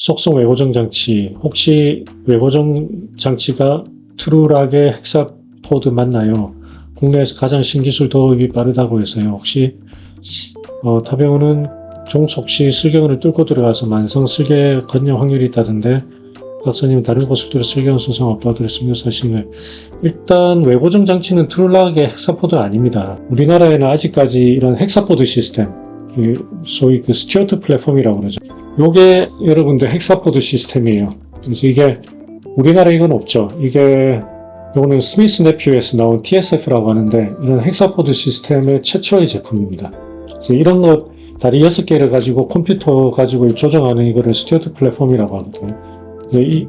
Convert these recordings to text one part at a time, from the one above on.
속성 외고정 장치 혹시 외고정 장치가 트루락의 헥사포드 맞나요? 국내에서 가장 신기술 도입이 빠르다고 해서요. 혹시 어, 타병호는 종속 시 슬경을 뚫고 들어가서 만성 슬개 건녕 확률이 있다던데 박사님 다른 고속도로 슬경 손상 들었습니다. 사실은 일단 외고정 장치는 트루락의 헥사포드는 아닙니다. 우리나라에는 아직까지 이런 헥사포드 시스템 그 소위 그 스튜어트 플랫폼이라고 그러죠. 요게 여러분들 헥사포드 시스템이에요. 그래서 이게 우리나라에 이건 없죠. 이게 요거는 스미스 네퓨에서 나온 TSF라고 하는데 이런 헥사포드 시스템의 최초의 제품입니다. 그래서 이런 거 다리 6개를 가지고 컴퓨터 가지고 조정하는 이거를 스튜어트 플랫폼이라고 하거든요. 이,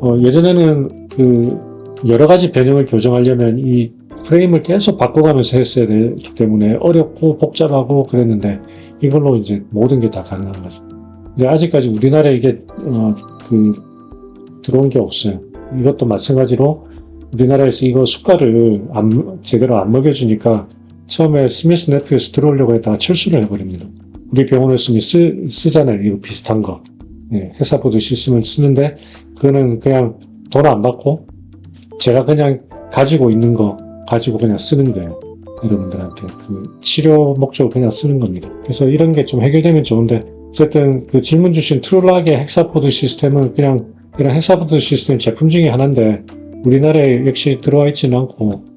어, 예전에는 그 여러 가지 변형을 교정하려면 이 프레임을 계속 바꿔가면서 했어야 되기 때문에 어렵고 복잡하고 그랬는데 이걸로 이제 모든 게 다 가능한 거죠. 근데 아직까지 우리나라에 이게 어, 그 들어온 게 없어요. 이것도 마찬가지로 우리나라에서 이거 수가를 안- 제대로 안 먹여주니까 처음에 스미스 네프에서 들어오려고 했다가 철수를 해버립니다. 우리 병원에서 쓰, 쓰잖아요. 이거 비슷한 거. 예, 회사보드 시스템을 쓰는데 그거는 그냥 돈 안 받고 제가 그냥 가지고 있는 거 가지고 그냥 쓰는 거예요. 여러분들한테 그 치료 목적으로 그냥 쓰는 겁니다. 그래서 이런 게 좀 해결되면 좋은데 어쨌든 그 질문 주신 트루락의 헥사포드 시스템은 그냥 이런 헥사포드 시스템 제품 중에 하나인데 우리나라에 역시 들어와 있지는 않고